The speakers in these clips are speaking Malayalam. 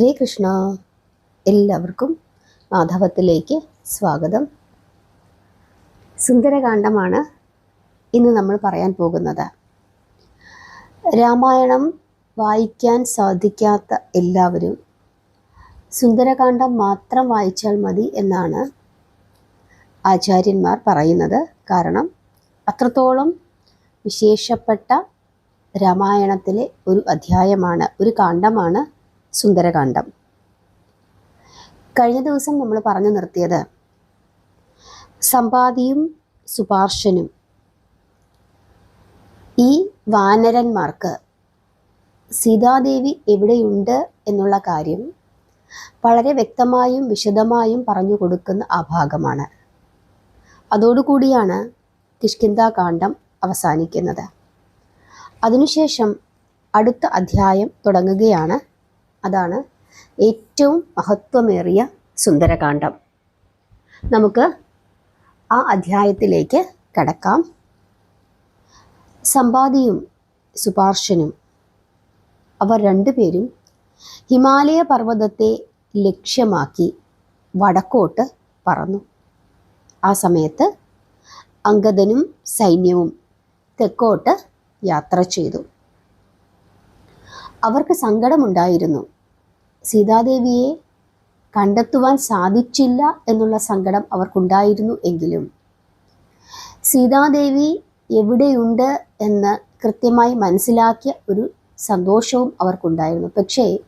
ഹരേ കൃഷ്ണ എല്ലാവർക്കും മാധവത്തിലേക്ക് സ്വാഗതം. സുന്ദരകാന്ഡമാണ് ഇന്ന് നമ്മൾ പറയാൻ പോകുന്നത്. രാമായണം വായിക്കാൻ സാധിക്കാത്ത എല്ലാവരും സുന്ദരകാന്ഡം മാത്രം വായിച്ചാൽ മതി എന്നാണ് ആചാര്യന്മാർ പറയുന്നത്. കാരണം അത്രത്തോളം വിശേഷപ്പെട്ട രാമായണത്തിലെ ഒരു അധ്യായമാണ് ഒരു കാണ്ഡമാണ് സുന്ദരകാന്ഡം. കഴിഞ്ഞ ദിവസം നമ്മൾ പറഞ്ഞു നിർത്തിയത് സമ്പാദിയും സുപാർശനും. ഈ വാനരന്മാർക്ക് സീതാദേവി എവിടെയുണ്ട് എന്നുള്ള കാര്യം വളരെ വ്യക്തമായും വിശദമായും പറഞ്ഞു കൊടുക്കുന്ന ആ ഭാഗമാണ്. അതോടുകൂടിയാണ് കിഷ്കിന്താകാന്ഡം അവസാനിക്കുന്നത്. അതിനുശേഷം അടുത്ത അധ്യായം തുടങ്ങുകയാണ്. അതാണ് ഏറ്റവും മഹത്വമേറിയ സുന്ദരകാന്ഡം. നമുക്ക് ആ അധ്യായത്തിലേക്ക് കടക്കാം. സമ്പാദിയും സുപാർശനും അവർ രണ്ടുപേരും ഹിമാലയ പർവതത്തെ ലക്ഷ്യമാക്കി വടക്കോട്ട് പറന്നു. ആ സമയത്ത് അങ്കദനും സൈന്യവും തെക്കോട്ട് യാത്ര ചെയ്തു. അവർക്ക് സങ്കടമുണ്ടായിരുന്നു. സീതാദേവിയെ കണ്ടെത്തുവാൻ സാധിച്ചില്ല എന്നുള്ള സങ്കടം അവർക്കുണ്ടായിരുന്നു എങ്കിലും. സീതാദേവി എവിടെയുണ്ട് എന്ന് കൃത്യമായി മനസ്സിലാക്കിയ ഒരു സന്തോഷവും അവർക്കുണ്ടായിരുന്നു. പക്ഷേ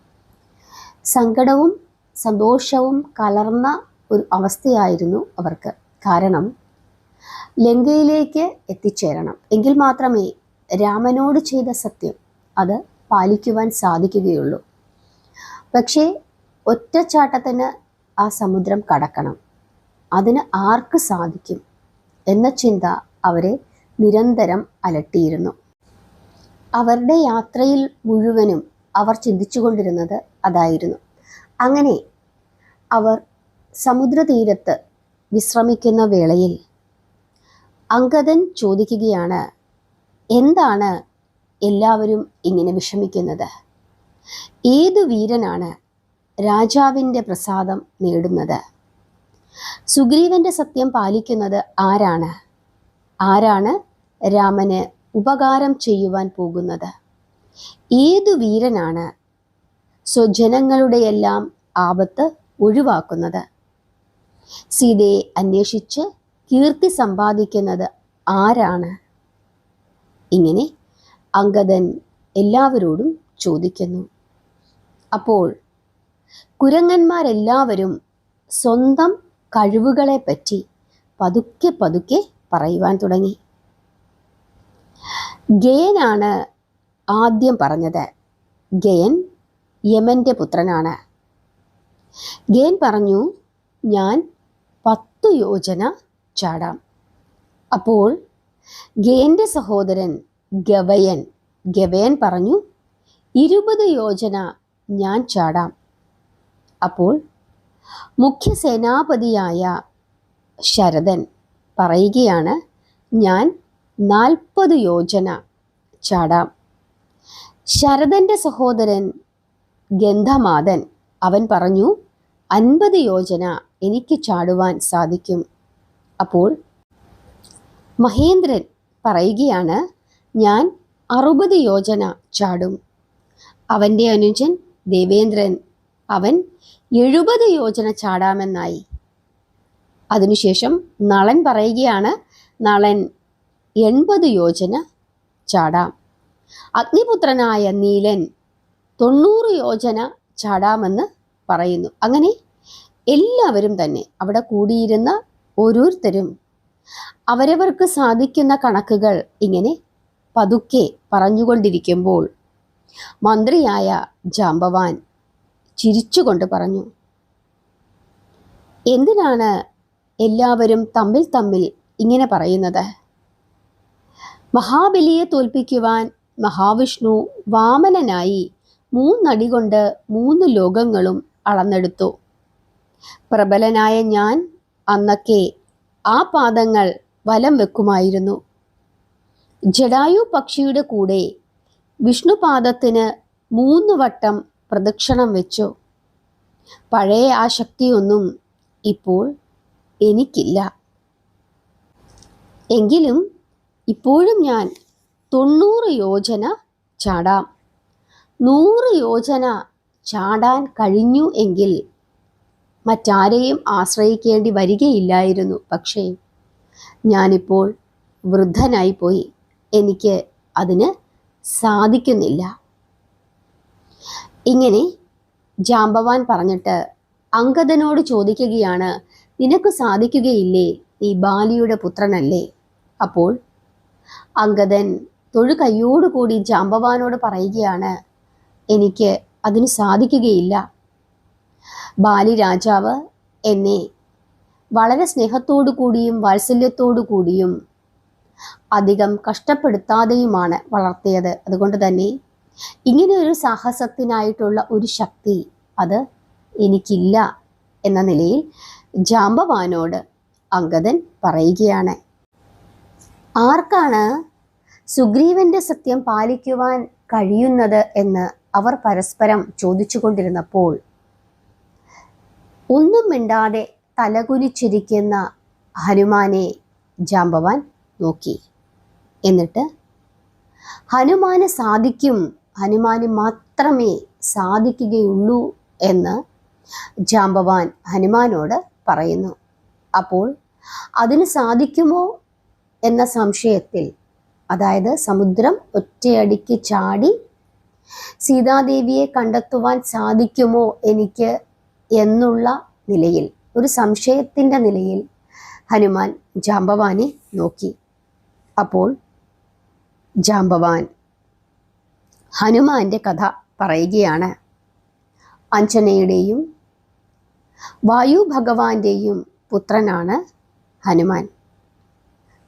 സങ്കടവും സന്തോഷവും കലർന്ന ഒരു അവസ്ഥയായിരുന്നു അവർക്ക്. കാരണം ലങ്കയിലേക്ക് എത്തിച്ചേരണം. എങ്കിൽ മാത്രമേ രാമനോട് ചെയ്ത സത്യം അത് പാലിക്കുവാൻ സാധിക്കുകയുള്ളൂ. പക്ഷേ ഒറ്റച്ചാട്ടത്തിന് ആ സമുദ്രം കടക്കണം. അതിന് ആർക്ക് സാധിക്കും എന്ന ചിന്ത അവരെ നിരന്തരം അലട്ടിയിരുന്നു. അവരുടെ യാത്രയിൽ മുഴുവനും അവർ ചിന്തിച്ചുകൊണ്ടിരുന്നത് അതായിരുന്നു. അങ്ങനെ അവർ സമുദ്രതീരത്ത് വിശ്രമിക്കുന്ന വേളയിൽ അങ്കദൻ ചോദിക്കുകയാണ് എന്താണ് എല്ലാവരും ഇങ്ങനെ വിഷമിക്കുന്നത്. ഏതു വീരനാണ് രാജാവിന്റെ പ്രസാദം നേടുന്നത്? സുഗ്രീവന്റെ സത്യം പാലിക്കുന്നത് ആരാണ്? ആരാണ് രാമന് ഉപകാരം ചെയ്യുവാൻ പോകുന്നത്? ഏതു വീരനാണ് സ്വജനങ്ങളുടെയെല്ലാം ആപത്ത് ഒഴിവാക്കുന്നത്? സീതയെ അന്വേഷിച്ച് കീർത്തി സമ്പാദിക്കുന്നത് ആരാണ്? ഇങ്ങനെ അങ്കദൻ എല്ലാവരോടും ചോദിക്കുന്നു. അപ്പോൾ കുരങ്ങന്മാരെല്ലാവരും സ്വന്തം കഴിവുകളെ പറ്റി പതുക്കെ പതുക്കെ പറയുവാൻ തുടങ്ങി. ഗയനാണ് ആദ്യം പറഞ്ഞത്. ഗയൻ യമന്റെ പുത്രനാണ്. ഗയൻ പറഞ്ഞു ഞാൻ പത്തു യോജന ചാടാം. അപ്പോൾ ഗയന്റെ സഹോദരൻ ഗവയൻ. ഗവയൻ പറഞ്ഞു ഇരുപത് യോജന ഞാൻ ചാടാം. അപ്പോൾ മുഖ്യ സേനാപതിയായ ശരദൻ പറയുകയാണ് ഞാൻ നാൽപ്പത് യോജന ചാടാം. ശരദന്റെ സഹോദരൻ ഗന്ധമാതൻ അവൻ പറഞ്ഞു അൻപത് യോജന എനിക്ക് ചാടുവാൻ സാധിക്കും. അപ്പോൾ മഹേന്ദ്രൻ പറയുകയാണ് ഞാൻ അറുപത് യോജന ചാടും. അവന്റെ അനുജൻ ദേവേന്ദ്രൻ. അവൻ എഴുപത് യോജന ചാടാമെന്നായി. അതിനുശേഷം നളൻ പറയുകയാണ് നളൻ എൺപത് യോജന ചാടാം. അഗ്നിപുത്രനായ നീലൻ തൊണ്ണൂറ് യോജന ചാടാമെന്ന് പറയുന്നു. അങ്ങനെ എല്ലാവരും തന്നെ അവിടെ കൂടിയിരുന്ന ഓരോരുത്തരും അവരവർക്ക് സാധിക്കുന്ന കണക്കുകൾ ഇങ്ങനെ പതുക്കെ പറഞ്ഞുകൊണ്ടിരിക്കുമ്പോൾ മന്ത്രിയായ ജാമ്പവാൻ ചിരിച്ചുകൊണ്ട് പറഞ്ഞു എന്തിനാണ് എല്ലാവരും തമ്മിൽ തമ്മിൽ ഇങ്ങനെ പറയുന്നത്? മഹാബലിയെ തോൽപ്പിക്കുവാൻ മഹാവിഷ്ണു വാമനനായി മൂന്നടി കൊണ്ട് മൂന്ന് ലോകങ്ങളും അളന്നെടുത്തു. പ്രബലനായ ഞാൻ അന്നൊക്കെ ആ പാദങ്ങൾ വലം വെക്കുമായിരുന്നു. ജഡായു പക്ഷിയുടെ കൂടെ വിഷ്ണുപാദത്തിന് മൂന്ന് വട്ടം പ്രദക്ഷിണം വെച്ചു. പഴയ ആ ശക്തിയൊന്നും ഇപ്പോൾ എനിക്കില്ല. എങ്കിലും ഇപ്പോഴും ഞാൻ തൊണ്ണൂറ് യോജന ചാടാം. നൂറ് യോജന ചാടാൻ കഴിഞ്ഞു എങ്കിൽ മറ്റാരെയും ആശ്രയിക്കേണ്ടി വരികയില്ലായിരുന്നു. പക്ഷേ ഞാനിപ്പോൾ വൃദ്ധനായിപ്പോയി. എനിക്ക് അതിന് സാധിക്കുന്നില്ല. ഇങ്ങനെ ജാമ്പവാൻ പറഞ്ഞിട്ട് അങ്കദനോട് ചോദിക്കുകയാണ് നിനക്ക് സാധിക്കുകയില്ലേ? നീ ബാലിയുടെ പുത്രനല്ലേ? അപ്പോൾ അങ്കദൻ കൈയോടുകൂടി ജാമ്പവാനോട് പറയുകയാണ് എനിക്ക് അതിന് സാധിക്കുകയില്ല. ബാലി രാജാവ് എന്നെ വളരെ സ്നേഹത്തോടു കൂടിയും വാത്സല്യത്തോടു കൂടിയും അധികം കഷ്ടപ്പെടുത്താതെയുമാണ് വളർത്തിയത്. അതുകൊണ്ട് തന്നെ ഇങ്ങനെ ഒരു സാഹസത്തിനായിട്ടുള്ള ഒരു ശക്തി അത് എനിക്കില്ല എന്ന നിലയിൽ ജാമ്പവാനോട് അങ്കദൻ പറയുകയാണ്. ആർക്കാണ് സുഗ്രീവന്റെ സത്യം പാലിക്കുവാൻ കഴിയുന്നത് എന്ന് അവർ പരസ്പരം ചോദിച്ചുകൊണ്ടിരുന്നപ്പോൾ ഒന്നും മിണ്ടാതെ തലകുലിച്ചിരിക്കുന്ന ഹനുമാനെ ജാമ്പവാൻ നോക്കി. എന്നിട്ട് ഹനുമാന് സാധിക്കും. ഹനുമാന് മാത്രമേ സാധിക്കുകയുള്ളൂ എന്ന് ജാമ്പവാൻ ഹനുമാനോട് പറയുന്നു. അപ്പോൾ അതിന് സാധിക്കുമോ? എന്ന സംശയത്തിൽ അതായത് സമുദ്രം ഒറ്റയടിക്ക് ചാടി സീതാദേവിയെ കണ്ടെത്തുവാൻ സാധിക്കുമോ എനിക്ക് എന്നുള്ള നിലയിൽ ഒരു സംശയത്തിന്റെ നിലയിൽ ഹനുമാൻ ജാമ്പവാനെ നോക്കി. അപ്പോൾ ജാമ്പവാൻ ഹനുമാന്റെ കഥ പറയുകയാണ്. അഞ്ജനയുടെയും വായു ഭഗവാന്റെയും പുത്രനാണ് ഹനുമാൻ.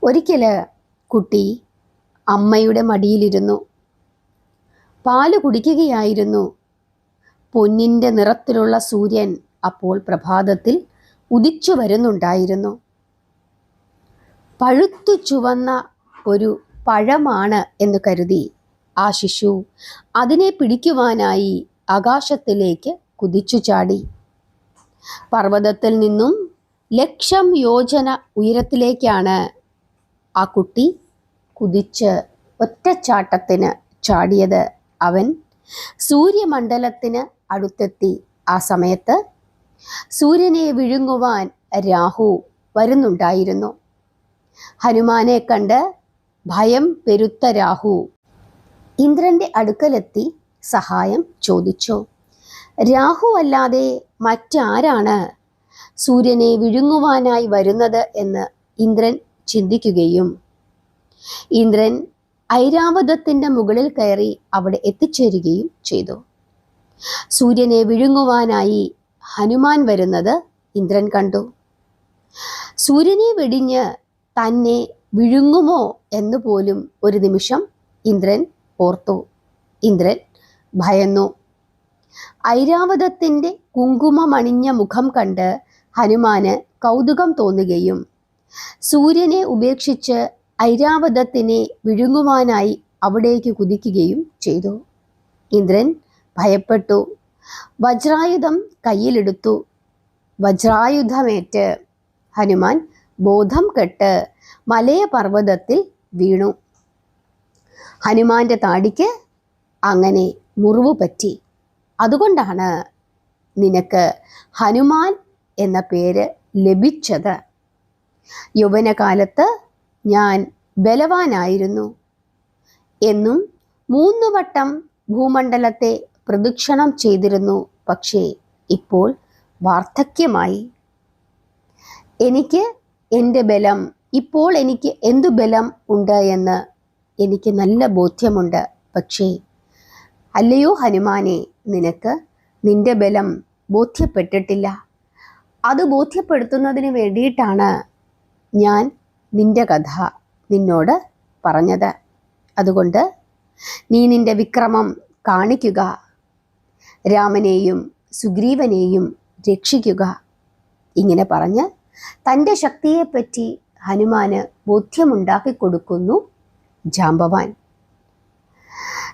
ഒരിക്കൽ കുട്ടി അമ്മയുടെ മടിയിലിരുന്നു. പാൽ കുടിക്കുകയായിരുന്നു. പൊന്നിന്റെ നിറത്തിലുള്ള സൂര്യൻ അപ്പോൾ പ്രഭാതത്തിൽ ഉദിച്ചു വരുന്നുണ്ടായിരുന്നു പഴുത്തു ചുവന്ന ഒരു പഴമാണ് എന്ന് കരുതി. ആ ശിശു അതിനെ പിടിക്കുവാനായി ആകാശത്തിലേക്ക് കുതിച്ചു ചാടി. പർവതത്തിൽ നിന്നും ലക്ഷം യോജന ഉയരത്തിലേക്കാണ് ആ കുട്ടി കുതിച്ച് ഒറ്റച്ചാട്ടത്തിന് ചാടിയത്. അവൻ സൂര്യമണ്ഡലത്തിന് അടുത്തെത്തി. ആ സമയത്ത് സൂര്യനെ വിഴുങ്ങുവാൻ രാഹു വരുന്നുണ്ടായിരുന്നു. ഹനുമാനെ കണ്ട് ഭയം പെരുത്ത രാഹു. ഇന്ദ്രന്റെ അടുക്കലെത്തി സഹായം ചോദിച്ചു. രാഹു അല്ലാതെ മറ്റാരാണ് സൂര്യനെ വിഴുങ്ങുവാനായി വരുന്നത് എന്ന് ഇന്ദ്രൻ ചിന്തിക്കുകയും. ഇന്ദ്രൻ ഐരാവതത്തിന്റെ മുകളിൽ കയറി അവിടെ എത്തിച്ചേരുകയും ചെയ്തു. സൂര്യനെ വിഴുങ്ങുവാനായി ഹനുമാൻ വരുന്നത് ഇന്ദ്രൻ കണ്ടു. സൂര്യനെ വെടിഞ്ഞ് തന്നെ വിഴുങ്ങുമോ എന്ന് പോലും ഒരു നിമിഷം ഇന്ദ്രൻ ഓർത്തു. ഇന്ദ്രൻ ഭയന്നു. ഐരാവതത്തിന്റെ കുങ്കുമമണിഞ്ഞ മുഖം കണ്ട് ഹനുമാന് കൗതുകം തോന്നുകയും സൂര്യനെ ഉപേക്ഷിച്ച് ഐരാവതത്തിനെ വിഴുങ്ങുവാനായി അവിടേക്ക് കുതിക്കുകയും ചെയ്തു. ഇന്ദ്രൻ ഭയപ്പെട്ടു. വജ്രായുധം കയ്യിലെടുത്തു. വജ്രായുധമേറ്റ് ഹനുമാൻ ബോധം കെട്ട് മലയ പർവതത്തിൽ വീണു. ഹനുമാന്റെ താടിക്ക് അങ്ങനെ മുറിവ് പറ്റി. അതുകൊണ്ടാണ് നിനക്ക് ഹനുമാൻ എന്ന പേര് ലഭിച്ചത്. യൗവനകാലത്ത് ഞാൻ ബലവാനായിരുന്നു എന്നും മൂന്ന് വട്ടം ഭൂമണ്ഡലത്തെ പ്രദക്ഷിണം ചെയ്തിരുന്നു. പക്ഷേ ഇപ്പോൾ വാർദ്ധക്യമായി. എനിക്ക് എന്റെ ബലം ഇപ്പോൾ എനിക്ക് എന്തു ബലം ഉണ്ട് എന്ന് എനിക്ക് നല്ല ബോധ്യമുണ്ട്. പക്ഷേ അല്ലയോ ഹനുമാനെ നിനക്ക് നിന്റെ ബലം ബോധ്യപ്പെട്ടിട്ടില്ല. അത് ബോധ്യപ്പെടുത്തുന്നതിന് വേണ്ടിയിട്ടാണ് ഞാൻ നിന്റെ കഥ നിന്നോട് പറഞ്ഞത്. അതുകൊണ്ട് നീ നിന്റെ വിക്രമം കാണിക്കുക. രാമനെയും സുഗ്രീവനെയും രക്ഷിക്കുക. ഇങ്ങനെ പറഞ്ഞ് തന്റെ ശക്തിയെപ്പറ്റി ഹനുമാന് ബോധ്യമുണ്ടാക്കി കൊടുക്കുന്നു ജാമ്പവാൻ.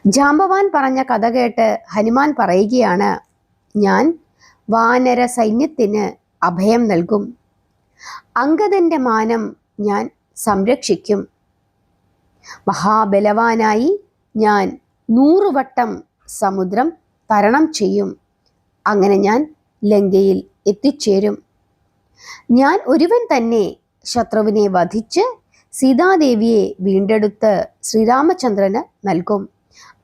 ജാമ്പവാൻ പറഞ്ഞ കഥ കേട്ട് ഹനുമാൻ പറയുകയാണ് ഞാൻ വാനര സൈന്യത്തിന് അഭയം നൽകും. അങ്കദന്റെ മാനം ഞാൻ സംരക്ഷിക്കും. മഹാബലവാനായി ഞാൻ നൂറുവട്ടം സമുദ്രം തരണം ചെയ്യും. അങ്ങനെ ഞാൻ ലങ്കയിൽ എത്തിച്ചേരും. ഞാൻ ഒരുവൻ തന്നെ ശത്രുവിനെ വധിച്ച് സീതാദേവിയെ വീണ്ടെടുത്ത് ശ്രീരാമചന്ദ്രന് നൽകും.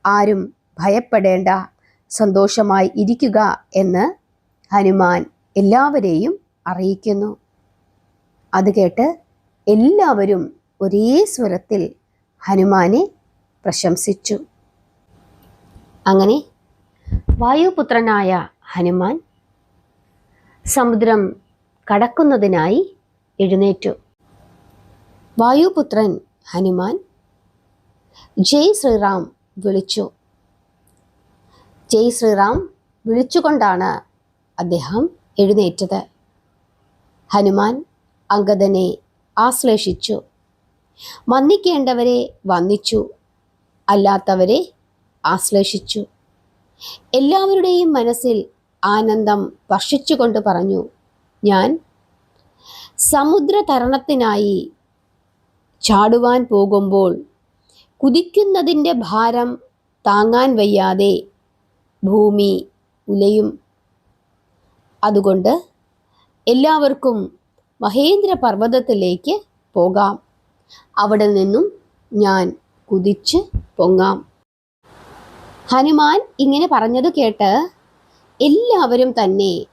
ആരും ഭയപ്പെടേണ്ട. സന്തോഷമായി ഇരിക്കുക എന്ന് ഹനുമാൻ എല്ലാവരെയും അറിയിക്കുന്നു. അത് കേട്ട് എല്ലാവരും ഒരേ സ്വരത്തിൽ ഹനുമാനെ പ്രശംസിച്ചു. അങ്ങനെ വായുപുത്രനായ ഹനുമാൻ സമുദ്രം കടക്കുന്നതിനായി എഴുന്നേറ്റു. വായുപുത്രൻ ഹനുമാൻ ജയ് ശ്രീറാം വിളിച്ചു. ജയ് ശ്രീറാം വിളിച്ചുകൊണ്ടാണ് അദ്ദേഹം എഴുന്നേറ്റത്. ഹനുമാൻ അങ്കദനെ ആശ്ലേഷിച്ചു. വന്ദിക്കേണ്ടവരെ വന്ദിച്ചു. അല്ലാത്തവരെ ആശ്ലേഷിച്ചു. എല്ലാവരുടെയും മനസ്സിൽ ആനന്ദം വർഷിച്ചുകൊണ്ട് പറഞ്ഞു ഞാൻ സമുദ്രതരണത്തിനായി ചാടുവാൻ പോകുമ്പോൾ കുതിക്കുന്നതിന്റെ ഭാരം താങ്ങാൻ വയ്യാതെ ഭൂമി ഉലയും. അതുകൊണ്ട് എല്ലാവർക്കും മഹേന്ദ്ര പർവതത്തിലേക്ക് പോകാം. അവിടെ നിന്നും ഞാൻ കുതിച്ച് പൊങ്ങാം. ഹനുമാൻ ഇങ്ങനെ പറഞ്ഞത് കേട്ട് എല്ലാവരും തന്നെ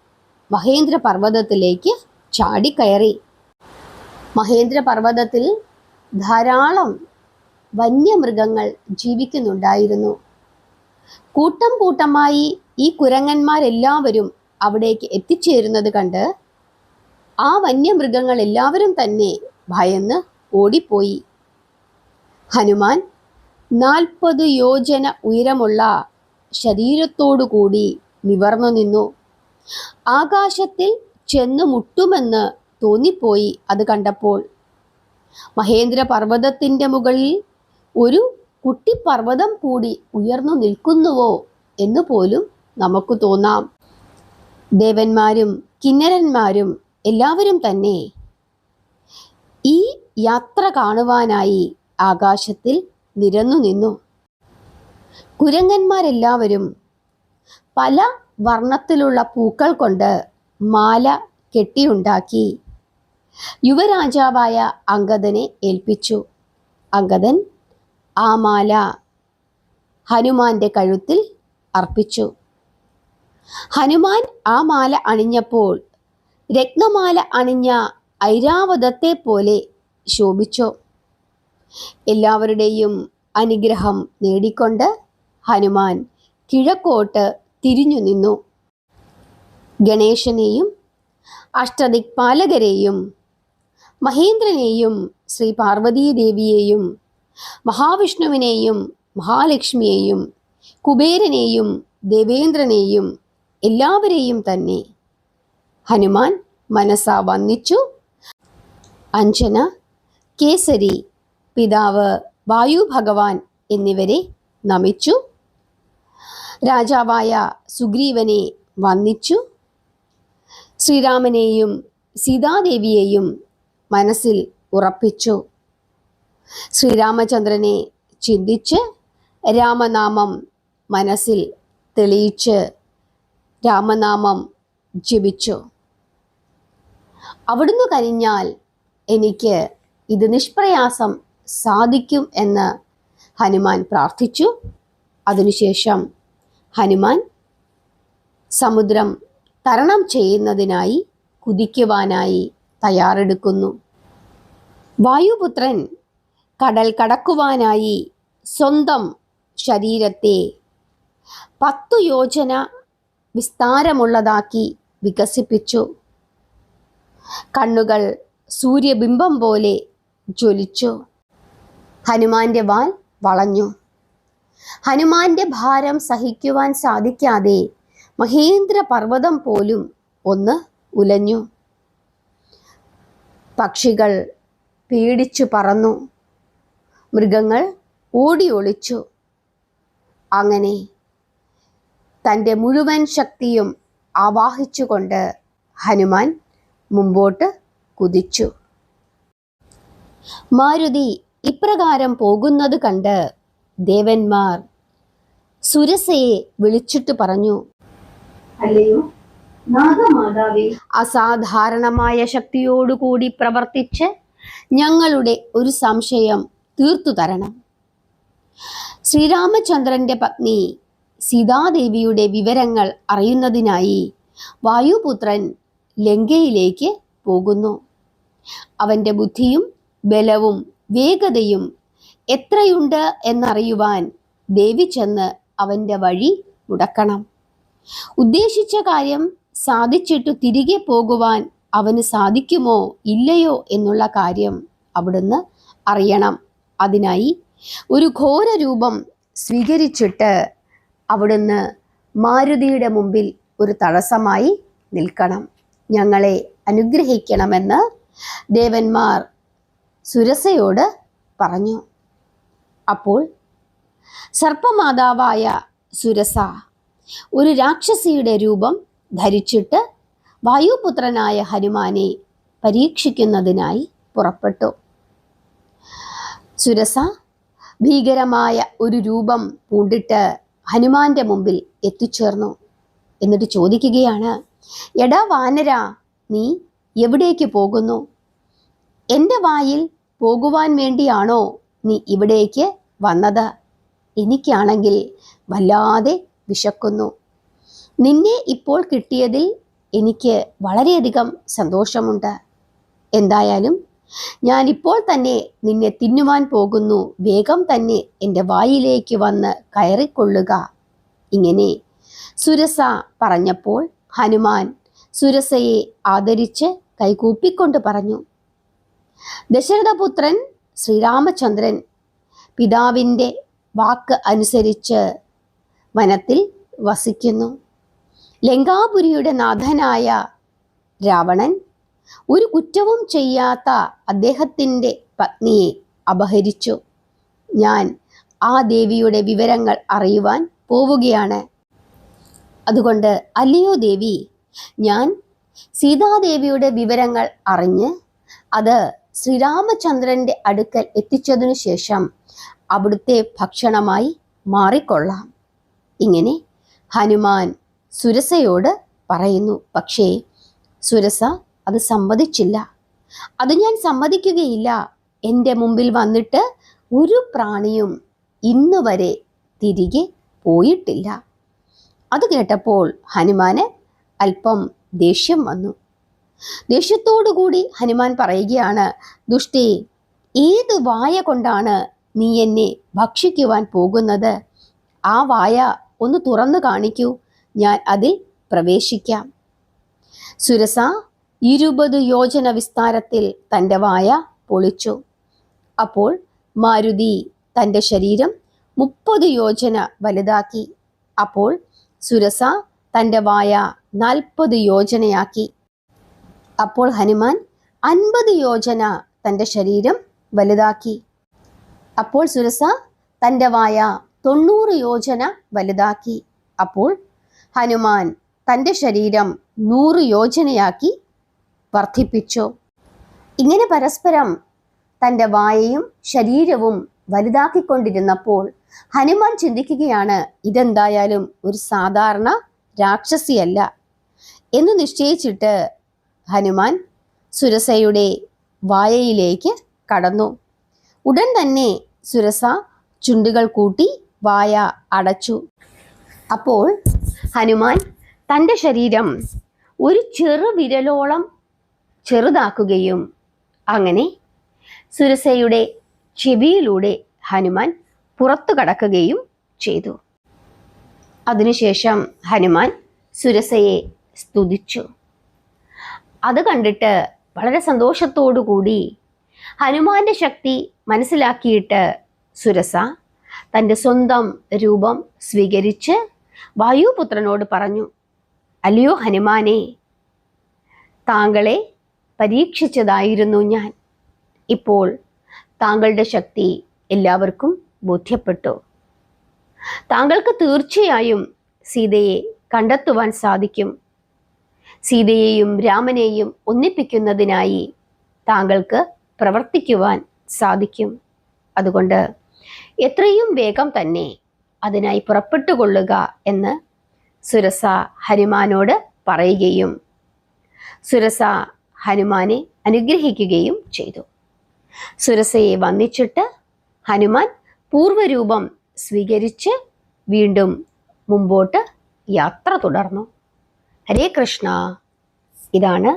മഹേന്ദ്ര പർവതത്തിലേക്ക് ചാടിക്കയറി മഹേന്ദ്ര പർവതത്തിൽ ധാരാളം വന്യമൃഗങ്ങൾ ജീവിക്കുന്നുണ്ടായിരുന്നു. കൂട്ടം കൂട്ടമായി ഈ കുരങ്ങന്മാരെല്ലാവരും അവിടേക്ക് എത്തിച്ചേരുന്നത് കണ്ട് ആ വന്യമൃഗങ്ങൾ എല്ലാവരും തന്നെ ഭയന്ന് ഓടിപ്പോയി. ഹനുമാൻ നാൽപ്പത് യോജന ഉയരമുള്ള ശരീരത്തോടുകൂടി നിവർന്നു നിന്നു. ആകാശത്തിൽ ചെന്ന് മുട്ടുമെന്ന് തോന്നിപ്പോയി അത് കണ്ടപ്പോൾ. മഹേന്ദ്ര പർവതത്തിന്റെ മുകളിൽ ഒരു കുട്ടിപ്പർവതം കൂടി ഉയർന്നു നിൽക്കുന്നുവോ എന്ന് പോലും നമുക്ക് തോന്നാം. ദേവന്മാരും കിന്നരന്മാരും എല്ലാവരും തന്നെ ഈ യാത്ര കാണുവാനായി ആകാശത്തിൽ നിരന്നു നിന്നു. കുരങ്ങന്മാരെല്ലാവരും പല വർണത്തിലുള്ള പൂക്കൾ കൊണ്ട് മാല കെട്ടിയുണ്ടാക്കി. യുവരാജാവായ അങ്കദനെ ഏൽപ്പിച്ചു. അങ്കദൻ ആ മാല ഹനുമാന്റെ കഴുത്തിൽ അർപ്പിച്ചു. ഹനുമാൻ ആ മാല അണിഞ്ഞപ്പോൾ രത്നമാല അണിഞ്ഞ ഐരാവതത്തെ പോലെ ശോഭിച്ചു. എല്ലാവരുടെയും അനുഗ്രഹം നേടിക്കൊണ്ട് ഹനുമാൻ കിഴക്കോട്ട് തിരിഞ്ഞു നിന്നു. ഗണേശനെയും അഷ്ടദിക്പാലകരെയും മഹേന്ദ്രനെയും ശ്രീ പാർവതീദേവിയെയും മഹാവിഷ്ണുവിനെയും മഹാലക്ഷ്മിയെയും കുബേരനെയും ദേവേന്ദ്രനെയും എല്ലാവരെയും തന്നെ ഹനുമാൻ മനസ്സാ വന്നിച്ചു അഞ്ജന കേസരി പിതാവ് വായു ഭഗവാൻ എന്നിവരെ നമിച്ചു. രാജാവായ സുഗ്രീവനെ വന്ദിച്ചു. ശ്രീരാമനെയും സീതാദേവിയെയും മനസ്സിൽ ഉറപ്പിച്ചു. ശ്രീരാമചന്ദ്രനെ ചിന്തിച്ച് രാമനാമം മനസ്സിൽ തെളിയിച്ച് രാമനാമം ജപിച്ചു. അവിടുന്ന് കനിഞ്ഞാൽ എനിക്ക് ഇത് നിഷ്പ്രയാസം സാധിക്കും എന്ന് ഹനുമാൻ പ്രാർത്ഥിച്ചു. അതിനുശേഷം ഹനുമാൻ സമുദ്രം തരണം ചെയ്യുന്നതിനായി കുതിക്കുവാനായി തയ്യാറെടുക്കുന്നു. വായുപുത്രൻ കടൽ കടക്കുവാനായി സ്വന്തം ശരീരത്തെ പത്തു യോജന വിസ്താരമുള്ളതാക്കി വികസിപ്പിച്ചു. കണ്ണുകൾ സൂര്യബിംബം പോലെ ജ്വലിച്ചു. ഹനുമാന്റെ വാൽ വളഞ്ഞു. ഹനുമാന്റെ ഭാരം സഹിക്കുവാൻ സാധിക്കാതെ മഹേന്ദ്ര പർവതം പോലും ഒന്ന് ഉലഞ്ഞു. പക്ഷികൾ പേടിച്ചു പറന്നു. മൃഗങ്ങൾ ഓടി ഒളിച്ചു. അങ്ങനെ തന്റെ മുഴുവൻ ശക്തിയും ആവാഹിച്ചുകൊണ്ട് ഹനുമാൻ മുമ്പോട്ട് കുതിച്ചു. മാരുതി ഇപ്രകാരം പോകുന്നത് കണ്ട് ദേവന്മാർ സുരസയെ വിളിച്ചിട്ട് പറഞ്ഞു അല്ലയോ? നാഗമാതാവേ. അസാധാരണമായ ശക്തിയോടുകൂടി പ്രവർത്തിച്ച് ഞങ്ങളുടെ ഒരു സംശയം തീർത്തു തരണം. ശ്രീരാമചന്ദ്രന്റെ പത്നി സീതാദേവിയുടെ വിവരങ്ങൾ അറിയുന്നതിനായി വായുപുത്രൻ ലങ്കയിലേക്ക് പോകുന്നു. അവന്റെ ബുദ്ധിയും ബലവും വേഗതയും എത്രയുണ്ട് എന്നറിയുവാൻ ദേവി ചെന്ന് അവന്റെ വഴി മുടക്കണം. ഉദ്ദേശിച്ച കാര്യം സാധിച്ചിട്ടു തിരികെ പോകുവാൻ അവന് സാധിക്കുമോ ഇല്ലയോ എന്നുള്ള കാര്യം അവിടുന്ന് അറിയണം. അതിനായി ഒരു ഘോര രൂപം സ്വീകരിച്ചിട്ട് അവിടുന്ന് മാരുതിയുടെ മുമ്പിൽ ഒരു തടസ്സമായി നിൽക്കണം. ഞങ്ങളെ അനുഗ്രഹിക്കണമെന്ന് ദേവന്മാർ സുരസയോട് പറഞ്ഞു. അപ്പോൾ സർപ്പമാതാവായ സുരസ ഒരു രാക്ഷസിയുടെ രൂപം ധരിച്ചിട്ട് വായുപുത്രനായ ഹനുമാനെ പരീക്ഷിക്കുന്നതിനായി പുറപ്പെട്ടു. സുരസ ഭീകരമായ ഒരു രൂപം പൂണ്ടിട്ട് ഹനുമാന്റെ മുമ്പിൽ എത്തിച്ചേർന്നു. എന്നിട്ട് ചോദിക്കുകയാണ് എടാ വാനര നീ എവിടേക്ക് പോകുന്നു? എന്റെ വായിൽ പോകുവാൻ വേണ്ടിയാണോ നീ ഇവിടേക്ക് വന്നത്? എനിക്കാണെങ്കിൽ വല്ലാതെ വിശക്കുന്നു. നിന്നെ ഇപ്പോൾ കിട്ടിയതിൽ എനിക്ക് വളരെയധികം സന്തോഷമുണ്ട്. എന്തായാലും ഞാൻ ഇപ്പോൾ തന്നെ നിന്നെ തിന്നുവാൻ പോകുന്നു. വേഗം തന്നെ എന്റെ വായിലേക്ക് വന്ന് കയറിക്കൊള്ളുക. ഇങ്ങനെ സുരസ പറഞ്ഞപ്പോൾ ഹനുമാൻ സുരസയെ ആദരിച്ച് കൈകൂപ്പിക്കൊണ്ട് പറഞ്ഞു ദശരഥപുത്രൻ ശ്രീരാമചന്ദ്രൻ പിതാവിന്റെ വാക്ക് അനുസരിച്ച് വനത്തിൽ വസിക്കുന്നു. ലങ്കാപുരിയുടെ നാഥനായ രാവണൻ ഒരു കുറ്റവും ചെയ്യാത്ത അദ്ദേഹത്തിന്റെ പത്നിയെ അപഹരിച്ചു. ഞാൻ ആ ദേവിയുടെ വിവരങ്ങൾ അറിയുവാൻ പോവുകയാണ്. അതുകൊണ്ട് അല്ലയോ ദേവി ഞാൻ സീതാദേവിയുടെ വിവരങ്ങൾ അറിഞ്ഞ് അത് ശ്രീരാമചന്ദ്രന്റെ അടുക്കൽ എത്തിച്ചതിനു ശേഷം അവിടുത്തെ ഭക്ഷണമായി മാറിക്കൊള്ളാം. ഇങ്ങനെ ഹനുമാൻ സുരസയോട് പറയുന്നു പക്ഷേ സുരസ അത് സമ്മതിച്ചില്ല. അത് ഞാൻ സമ്മതിക്കുകയില്ല. എന്റെ മുമ്പിൽ വന്നിട്ട് ഒരു പ്രാണിയും ഇന്ന് വരെ തിരികെ പോയിട്ടില്ല. അത് കേട്ടപ്പോൾ ഹനുമാന് അല്പം ദേഷ്യം വന്നു. ദേഷ്യത്തോടുകൂടി ഹനുമാൻ പറയുകയാണ് ദുഷ്ടേ ഏത് വായ കൊണ്ടാണ് നീ എന്നെ ഭക്ഷിക്കുവാൻ പോകുന്നത്? ആ വായ ഒന്ന് തുറന്നു കാണിക്കൂ. ഞാൻ അതിൽ പ്രവേശിക്കാം. സുരസ ഇരുപത് യോജന വിസ്താരത്തിൽ തന്റെ വായ പൊളിച്ചു. അപ്പോൾ മാരുതി തന്റെ ശരീരം മുപ്പത് യോജന വലുതാക്കി. അപ്പോൾ സുരസ തന്റെ വായ നാൽപ്പത് യോജനയാക്കി. അപ്പോൾ ഹനുമാൻ അൻപത് യോജന തന്റെ ശരീരം വലുതാക്കി. അപ്പോൾ സുരസ തന്റെ വായ തൊണ്ണൂറ് യോജന വലുതാക്കി. അപ്പോൾ ഹനുമാൻ തന്റെ ശരീരം നൂറ് യോജനയാക്കി വർദ്ധിപ്പിച്ചു. ഇങ്ങനെ പരസ്പരം തന്റെ വായയും ശരീരവും വലുതാക്കിക്കൊണ്ടിരുന്നപ്പോൾ ഹനുമാൻ ചിന്തിക്കുകയാണ് ഇതെന്തായാലും ഒരു സാധാരണ രാക്ഷസിയല്ല എന്ന് നിശ്ചയിച്ചിട്ട് ഹനുമാൻ സുരസയുടെ വായയിലേക്ക് കടന്നു. ഉടൻ തന്നെ സുരസ ചുണ്ടുകൾ കൂട്ടി വായ അടച്ചു. അപ്പോൾ ഹനുമാൻ തന്റെ ശരീരം ഒരു ചെറു വിരലോളം ചെറുതാക്കുകയും അങ്ങനെ സുരസയുടെ ചെവിയിലൂടെ ഹനുമാൻ പുറത്തു കടക്കുകയും ചെയ്തു. അതിനുശേഷം ഹനുമാൻ സുരസയെ സ്തുതിച്ചു. അത് കണ്ടിട്ട് വളരെ സന്തോഷത്തോടു കൂടി ഹനുമാന്റെ ശക്തി മനസ്സിലാക്കിയിട്ട് സുരസ തന്റെ സ്വന്തം രൂപം സ്വീകരിച്ച് വായുപുത്രനോട് പറഞ്ഞു അല്ലയോ ഹനുമാനെ താങ്കളെ പരീക്ഷിച്ചതായിരുന്നു ഞാൻ. ഇപ്പോൾ താങ്കളുടെ ശക്തി എല്ലാവർക്കും ബോധ്യപ്പെട്ടു. താങ്കൾക്ക് തീർച്ചയായും സീതയെ കണ്ടെത്തുവാൻ സാധിക്കും. സീതയെയും രാമനെയും ഒന്നിപ്പിക്കുന്നതിനായി താങ്കൾക്ക് പ്രവർത്തിക്കുവാൻ സാധിക്കും. അതുകൊണ്ട് എത്രയും വേഗം തന്നെ അതിനായി പുറപ്പെട്ടുകൊള്ളുക എന്ന് സുരസ ഹനുമാനോട് പറയുകയും സുരസ ഹനുമാനെ അനുഗ്രഹിക്കുകയും ചെയ്തു. സുരസയെ വന്നിച്ചിട്ട് ഹനുമാൻ പൂർവരൂപം സ്വീകരിച്ച് വീണ്ടും മുമ്പോട്ട് യാത്ര തുടർന്നു. ഹരേ കൃഷ്ണ. ഇതാണ്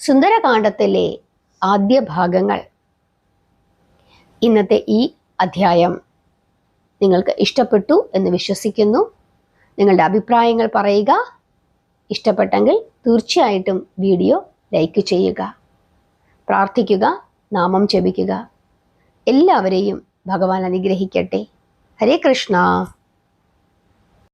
സുന്ദരകാന്ഡത്തിലെ ആദ്യ ഭാഗങ്ങൾ. ഇന്നത്തെ ഈ അധ്യായം നിങ്ങൾക്ക് ഇഷ്ടപ്പെട്ടു എന്ന് വിശ്വസിക്കുന്നു. നിങ്ങളുടെ അഭിപ്രായങ്ങൾ പറയുക. ഇഷ്ടപ്പെട്ടെങ്കിൽ തീർച്ചയായിട്ടും വീഡിയോ ലൈക്ക് ചെയ്യുക. പ്രാർത്ഥിക്കുക. നാമം ജപിക്കുക. എല്ലാവരെയും ഭഗവാൻ അനുഗ്രഹിക്കട്ടെ. ഹരേ കൃഷ്ണ.